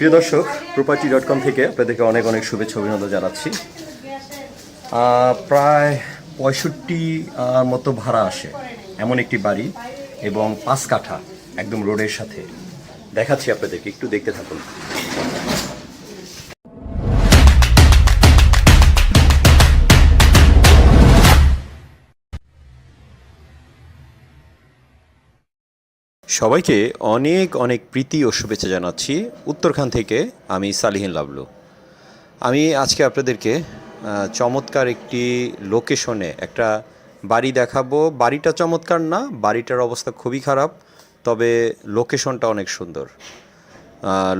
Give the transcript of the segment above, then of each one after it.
প্রিয় দর্শক, property dot com থেকে আপনাদেরকে অনেক অনেক শুভেচ্ছা অভিনন্দন জানাচ্ছি। প্রায় পঁয়ষট্টি মতো ভাড়া আসে এমন একটি বাড়ি এবং পাঁচ কাঠা একদম রোডের সাথে। দেখাচ্ছি আপনাদেরকে, একটু দেখতে থাকুন। সবাইকে অনেক অনেক প্রীতি ও শুভেচ্ছা জানাচ্ছি। উত্তরখান থেকে আমি সালিহিন লাবলু। আমি আজকে আপনাদেরকে চমৎকার একটি লোকেশনে একটা বাড়ি দেখাবো। বাড়িটা চমৎকার না, বাড়িটার অবস্থা খুবই খারাপ, তবে লোকেশনটা অনেক সুন্দর।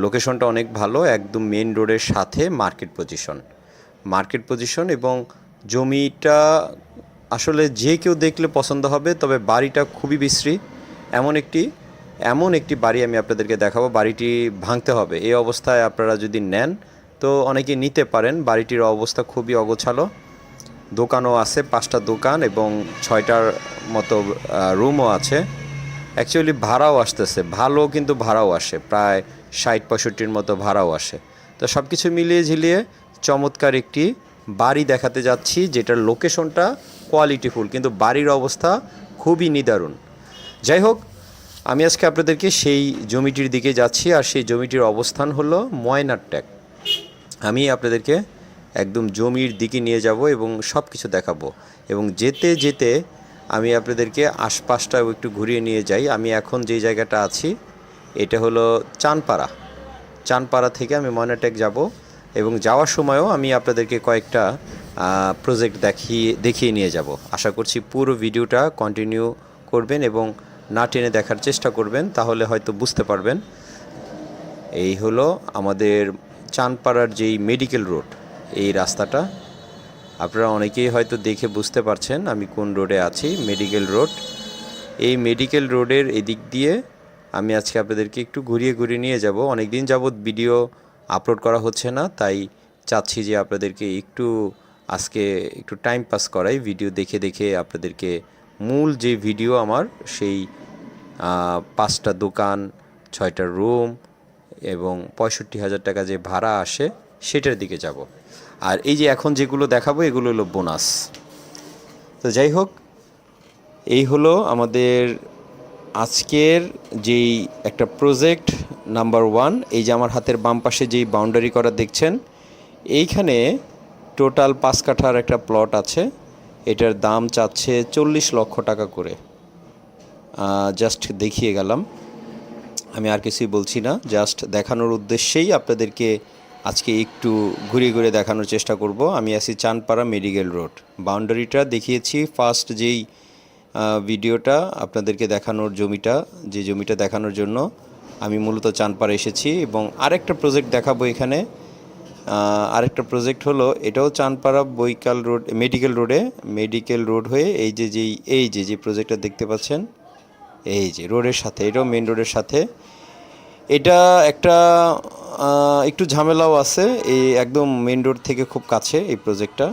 লোকেশনটা অনেক ভালো, একদম মেন রোডের সাথে মার্কেট পজিশন মার্কেট পজিশন এবং জমিটা আসলে যে কেউ দেখলে পছন্দ হবে, তবে বাড়িটা খুবই বিশ্রী। এমন একটি এমন একটি বাড়ি আমি আপনাদেরকে দেখাবো। বাড়িটি ভাঙতে হবে। এই অবস্থায় আপনারা যদি নেন, তো অনেকে নিতে পারেন। বাড়িটির অবস্থা খুবই অগোছালো। দোকানও আছে, পাঁচটা দোকান এবং ছয়টার মতো রুমও আছে। অ্যাকচুয়ালি ভাড়াও আসতেছে। ভালো কিন্তু ভাড়াও আসে। প্রায় ষাট, পঁয়ষট্টির মতো ভাড়াও আসে। তো সব কিছু মিলিয়ে ঝিলিয়ে চমৎকার একটি বাড়ি দেখাতে যাচ্ছি, যেটার লোকেশনটা কোয়ালিটিফুল কিন্তু বাড়ির অবস্থা খুবই নিদারুণ। যাই হোক, আমি আজকে আপনাদেরকে সেই জমিটির দিকে যাচ্ছি আর সেই জমিটির অবস্থান হলো ময়নার ট্যাগ। আমি আপনাদেরকে একদম জমির দিকে নিয়ে যাব এবং সব কিছু দেখাবো এবং যেতে যেতে আমি আপনাদেরকে আশপাশটাও একটু ঘুরিয়ে নিয়ে যাই। আমি এখন যে জায়গাটা আছি, এটা হলো চানপাড়া। চানপাড়া থেকে আমি ময়নাটেক যাব এবং যাওয়ার সময়ও আমি আপনাদেরকে কয়েকটা প্রজেক্ট দেখিয়ে দেখিয়ে নিয়ে যাব। আশা করছি পুরো ভিডিওটা কন্টিনিউ করবেন এবং না টেনে দেখার চেষ্টা করবেন, তাহলে হয়তো বুঝতে পারবেন। এই হলো আমাদের চানপাড়ার যেই মেডিকেল রোড, এই রাস্তাটা। আপনারা অনেকেই হয়তো দেখে বুঝতে পারছেন আমি কোন রোডে আছি, মেডিকেল রোড। এই মেডিকেল রোডের এদিক দিয়ে আমি আজকে আপনাদেরকে একটু ঘুরিয়ে ঘুরিয়ে নিয়ে যাব। অনেক দিন যাবৎ ভিডিও আপলোড করা হচ্ছে না, তাই চাচ্ছি যে আপনাদেরকে একটু আজকে একটু টাইম পাস করাই, ভিডিও দেখে দেখে আপনাদেরকে মূল যে ভিডিও আমার, সেই পাঁচটা দোকান, ছয়টা রুম এবং পঁয়ষট্টি হাজার টাকা যে ভাড়া আসে, সেটার দিকে যাব। আর এই যে এখন যেগুলো দেখাবো, এগুলো হলো বোনাস। তো যাই হোক, এই হলো আমাদের আজকের যেই একটা প্রজেক্ট নাম্বার ওয়ান, এই যে আমার হাতের বাম পাশে যেই বাউন্ডারি করা দেখছেন, এইখানে টোটাল পাঁচ কাঠার একটা প্লট আছে। এটার দাম চাচ্ছে চল্লিশ লক্ষ টাকা করে। জাস্ট দেখিয়ে গেলাম। আমি আর কিছুই বলছি না জাস্ট দেখানোর উদ্দেশ্যেই আপনাদেরকে আজকে একটু ঘুরে ঘুরে দেখানোর চেষ্টা করব। আমি আছি চানপাড়া মেডিকেল রোড। বাউন্ডারিটা দেখিয়েছি ফার্স্ট যেই ভিডিওটা, আপনাদেরকে দেখানোর জমিটা, যে জমিটা দেখানোর জন্য আমি মূলত চানপাড়া এসেছি এবং আরেকটা প্রজেক্ট দেখাবো এখানে। আরেকটা প্রজেক্ট হলো, এটাও চানপাড়া বৈকাল রোড মেডিকেল রোডে মেডিকেল রোড হয়ে এই যে যেই, এই যে যে প্রজেক্টটা দেখতে পাচ্ছেন, এই যে রোডের সাথে, এটাও মেন রোডের সাথে। এটা একটা একটু ঝামেলাও আছে, এই একদম মেন রোড থেকে খুব কাছে এই প্রজেক্টটা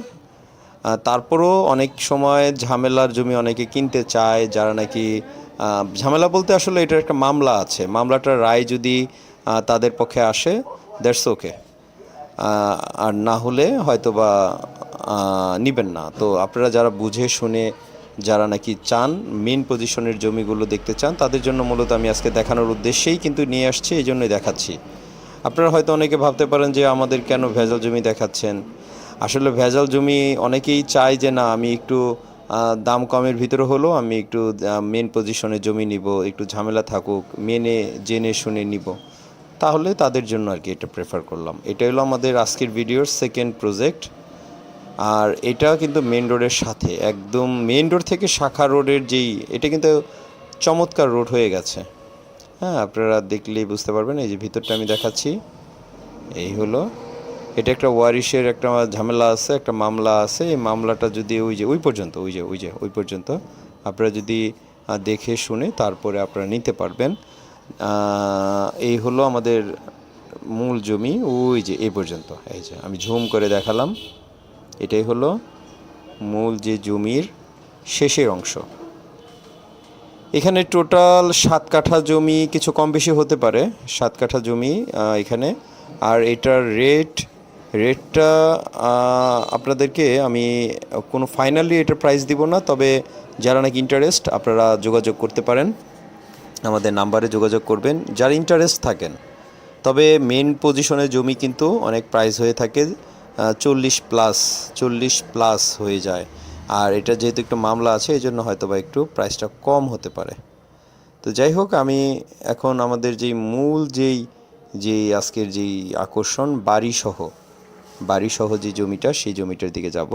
তারপরও অনেক সময় ঝামেলার জমি অনেকে কিনতে চায়, যারা নাকি ঝামেলা বলতে আসলে এটার একটা মামলা আছে। মামলাটার রায় যদি তাদের পক্ষে আসে দ্যাটস ওকে আর না হলে হয়তো বা নেবেন না। তো আপনারা যারা বুঝে শুনে যারা নাকি চান মেন পজিশনের জমিগুলো দেখতে চান, তাদের জন্য মূলত আমি আজকে দেখানোর উদ্দেশ্যেই কিন্তু নিয়ে আসছি, এই জন্যই দেখাচ্ছি। আপনারা হয়তো অনেকে ভাবতে পারেন যে, আমাদের কেন ভেজাল জমি দেখাচ্ছেন? আসলে ভেজাল জমি অনেকেই চায় যে, না, আমি একটু দাম কমের ভিতরে হলেও আমি একটু মেন পজিশনে জমি নিব, একটু ঝামেলা থাকুক, মেনে, জেনে শুনে নিব। তাহলে তাদের জন্য আর কি এটা প্রেফার করলাম। এটা হলো আমাদের আজকের ভিডিওর সেকেন্ড প্রজেক্ট আর এটা কিন্তু মেন রোডের সাথে। একদম মেন রোড থেকে শাখা রোডের যেই, এটা কিন্তু চমৎকার রোড হয়ে গেছে। হ্যাঁ আপনারা দেখলেই বুঝতে পারবেন। এই যে ভিতরটা আমি দেখাচ্ছি। এই হলো। এটা একটা ওয়ারিশের একটা ঝামেলা আছে, একটা মামলা আছে। এই মামলাটা যদি ওই যে, ওই পর্যন্ত, ওই যে ওই যে, ওই পর্যন্ত আপনারা যদি দেখে শুনে তারপরে আপনারা নিতে পারবেন। এই হলো আমাদের মূল জমি, ওই যে এই পর্যন্ত। এই যে আমি ঝুম করে দেখালাম, এটাই হলো মূল যে জমির শেষের অংশ। এখানে টোটাল সাত কাঠা জমি কিছু কম বেশি হতে পারে, সাত কাঠা জমি এখানে। আর এটার রেট রেটটা আপনাদেরকে আমি কোনো ফাইনালি এটার প্রাইস দিব না, তবে যারা নাকি ইন্টারেস্ট আপনারা যোগাযোগ করতে পারেন। আমাদের নাম্বারে যোগাযোগ করবেন, যার ইন্টারেস্ট থাকেন। তবে মেন পজিশনের জমি কিন্তু অনেক প্রাইস হয়ে থাকে চল্লিশ প্লাস চল্লিশ প্লাস হয়ে যায়। আর এটা যেহেতু একটু মামলা আছে এই জন্য হয়তো বা একটু প্রাইসটা কম হতে পারে। তো যাই হোক, আমি এখন আমাদের যেই মূল যেই যে আজকের যেই আকর্ষণ, বাড়িসহ বাড়িসহ যে জমিটা, সেই জমিটার দিকে যাব।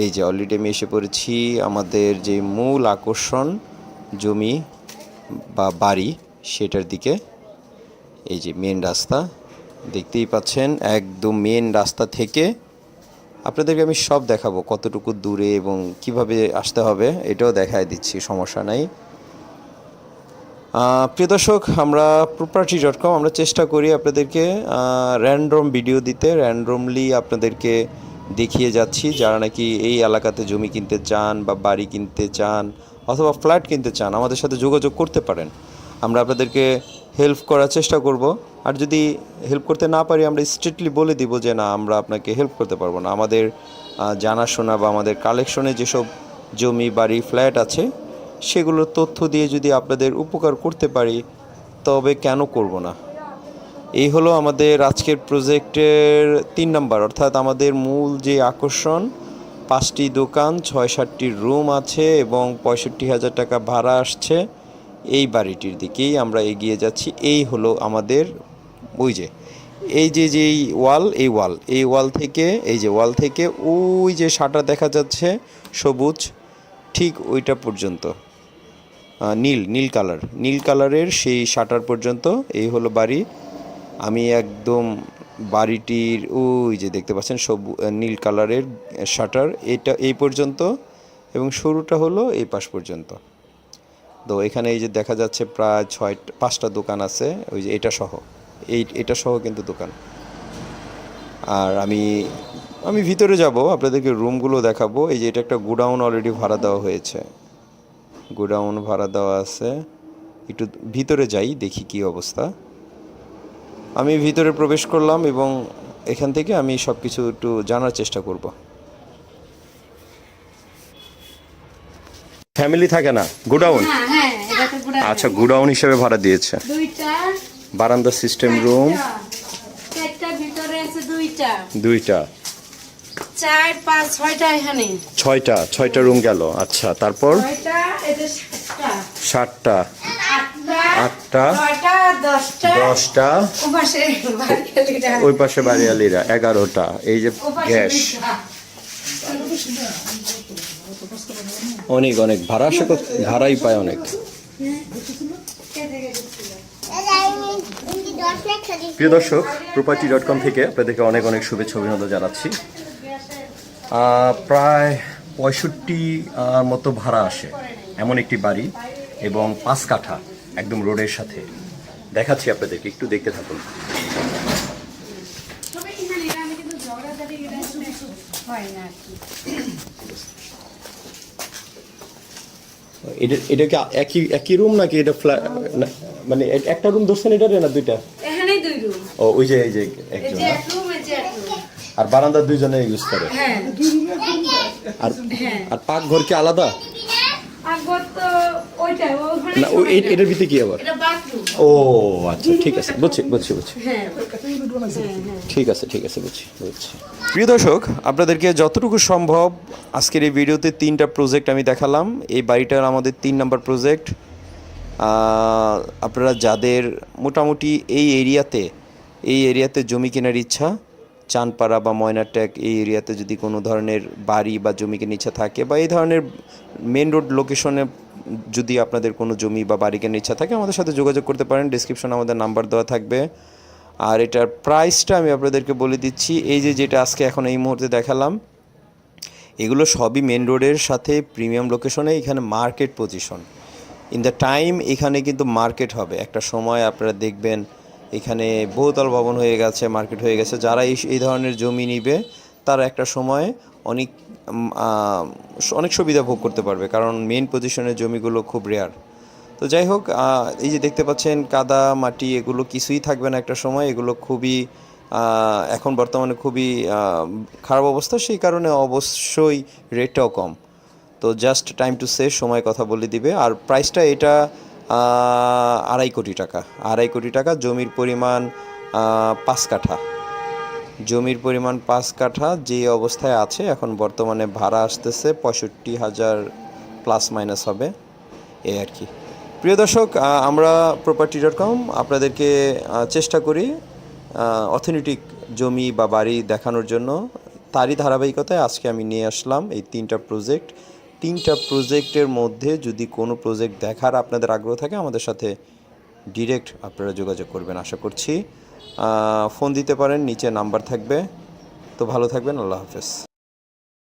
এই যে অলরেডি আমি এসে পড়েছি, আমাদের যে মূল আকর্ষণ জমি বা বাড়ি সেটার দিকে এই যে মেন রাস্তা, দেখতেই পাচ্ছেন একদম মেন রাস্তা থেকে আপনাদেরকে আমি সব দেখাবো কতটুকু দূরে এবং কীভাবে আসতে হবে, এটাও দেখায় দিচ্ছি, সমস্যা নাই। প্রিয় দর্শক, আমরা প্রপার্টি ডট কম আমরা চেষ্টা করি আপনাদেরকে র্যান্ডম ভিডিও দিতে র্যান্ডমলি আপনাদেরকে দেখিয়ে যাচ্ছি, যারা নাকি এই এলাকাতে জমি কিনতে চান বা বাড়ি কিনতে চান অথবা ফ্ল্যাট কিনতে চান, আমাদের সাথে যোগাযোগ করতে পারেন। আমরা আপনাদেরকে হেল্প করার চেষ্টা করব। আর যদি হেল্প করতে না পারি, আমরা স্ট্রিক্টলি বলে দিব যে, না, আমরা আপনাকে হেল্প করতে পারব না। আমাদের জানাশোনা বা আমাদের কালেকশনে যেসব জমি, বাড়ি ফ্ল্যাট আছে, সেগুলোর তথ্য দিয়ে যদি আপনাদের উপকার করতে পারি, তবে কেন করব না? এই হলো আমাদের আজকের প্রজেক্টের তিন নাম্বার, অর্থাৎ আমাদের মূল যে আকর্ষণ পাঁচটি দোকান ছয় সাতটি রুম আছে এবং পঁয়ষট্টি হাজার টাকা ভাড়া আসছে। এই বাড়িটির দিকেই আমরা এগিয়ে যাচ্ছি। এই হলো আমাদের ওই যে, এই যে যেই ওয়াল, এই ওয়াল এই ওয়াল থেকে, এই যে ওয়াল থেকে ওই যে শাটার দেখা যাচ্ছে, সবুজ, ঠিক ওইটা পর্যন্ত। নীল নীল কালার, নীল কালারের সেই শাটার পর্যন্ত এই হলো বাড়ি। আমি একদম বাড়িটির ওই যে দেখতে পাচ্ছেন সবু নীল কালারের শাটার, এটা এই পর্যন্ত এবং শুরুটা হলো এই পাশ পর্যন্ত। তো এখানে এই যে দেখা যাচ্ছে প্রায় ছয়, পাঁচটা দোকান আছে, ওই যে এটা সহ। এই, এটা সহ কিন্তু দোকান। আর আমি আমি ভিতরে যাব, আপনাদেরকে রুমগুলো দেখাবো। এই যে এটা একটা গোডাউন অলরেডি ভাড়া দেওয়া হয়েছে। গোডাউন ভাড়া দেওয়া আছে। একটু ভিতরে যাই, দেখি কি অবস্থা। আমি ভিতরে প্রবেশ করলাম এবং এখান থেকে আমি সব কিছু একটু জানার চেষ্টা করব। ফ্যামিলি থাকে না? গোডাউন হ্যাঁ হ্যাঁ আচ্ছা গোডাউন হিসেবে ভাড়া দিয়েছে। বারান্দা সিস্টেম রুম চারটা। ভিতরে আছে দুইটা। দুইটা। চার পাঁচ ছয়টা এখানে। ছয়টা ছয়টা রুম গেল। আচ্ছা তারপর? সাতটা। আটটা দশটা ওই পাশে বাড়িয়ালিরা এগারোটা এই যে গ্যাস। অনেক অনেক ভাড়া কত- ভাড়াই পায় অনেক। প্রিয় দর্শক প্রপার্টি ডট কম থেকে আপনাদেরকে অনেক অনেক শুভেচ্ছা অভিনন্দন জানাচ্ছি। প্রায় পঁয়ষট্টি মতো ভাড়া আসে এমন একটি বাড়ি এবং পাঁচ কাঠা। একদম রোডের সাথে। দেখাচ্ছি আপনাদেরকে একটু দেখতে থাকুন। এটা হয়। এটা কি একই একই রুম নাকি এটা ফ্ল্যাট মানে একটা রুম ধরছেন এটা না দুইটা? এখানেই দুই রুম ও ওই যে এই যে একজন না? এক রুম এই যে এক রুম আর বারান্দা দুইজনে ইউজ করে। হ্যাঁ। আর হ্যাঁ। আর পাকঘর কি আলাদা আগর তো ওইটা ওখানে না এ- এটার ভিতরে কি আবার? ও আচ্ছা ঠিক আছে বুঝছি বুঝছি বুঝছি। হ্যাঁ ঠিক আছে ঠিক আছে বুঝছি বুঝছি। প্রিয় দর্শক আপনাদেরকে যতটুকু সম্ভব আজকের এই ভিডিওতে তিনটা প্রজেক্ট আমি দেখালাম। এই বাড়িটার আমাদের তিন নম্বর প্রজেক্ট আপনারা যাদের মোটামুটি এই এরিয়াতে এই এরিয়াতে জমি কেনার ইচ্ছা চানপাড়া বা ময়নাট্যাক এই এরিয়াতে যদি কোনো ধরনের বাড়ি বা জমি কেনার ইচ্ছা থাকে বা এই ধরনের মেন রোড লোকেশনে যদি আপনাদের কোনো জমি বা বাড়ি কেনার ইচ্ছা থাকে, আমাদের সাথে যোগাযোগ করতে পারেন। ডিসক্রিপশনে আমাদের নাম্বার দেওয়া থাকবে। আর এটার প্রাইসটা আমি আপনাদেরকে বলে দিচ্ছি। এই যে যেটা আজকে এখন এই মুহূর্তে দেখালাম, এগুলো সবই মেন রোডের সাথে প্রিমিয়াম লোকেশনে এখানে market position in the time এখানে কিন্তু মার্কেট হবে। একটা সময় আপনারা দেখবেন, এখানে বহুতল ভবন হয়ে গেছে মার্কেট হয়ে গেছে। যারা এই ধরনের জমি নিবে তারা একটা সময় অনেক অনেক সুবিধা ভোগ করতে পারবে, কারণ মেন পজিশনের জমিগুলো খুব রেয়ার তো যাই হোক এই যে দেখতে পাচ্ছেন কাদা, মাটি, এগুলো কিছুই থাকবে না একটা সময়, এগুলো খুবই এখন বর্তমানে খুবই খারাপ অবস্থা, সেই কারণে অবশ্যই রেটটাও কম। তো জাস্ট টাইম টু সে সময় কথা বলে দিবে। আর প্রাইসটা এটা আড়াই কোটি টাকা। আড়াই কোটি টাকা, জমির পরিমাণ পাঁচ কাঠা। জমির পরিমাণ পাঁচ কাঠা, যে অবস্থায় আছে, এখন বর্তমানে ভাড়া আসতেছে পঁয়ষট্টি হাজার প্লাস মাইনাস হবে এই আর কি। প্রিয় দর্শক আমরা প্রপার্টি ডট কম আপনাদেরকে চেষ্টা করি অথেন্টিক জমি বা বাড়ি দেখানোর জন্য। তারই ধারাবাহিকতায় আজকে আমি নিয়ে আসলাম এই তিনটা প্রজেক্ট তিনটা প্রজেক্টের মধ্যে যদি কোনো প্রজেক্ট দেখার আপনাদের আগ্রহ থাকে, আমাদের সাথে ডিরেক্ট আপনারা যোগাযোগ করবেন, আশা করছি। ফোন দিতে পারেন নিচে নাম্বার থাকবে। তো ভালো থাকবেন আল্লাহ হাফেজ।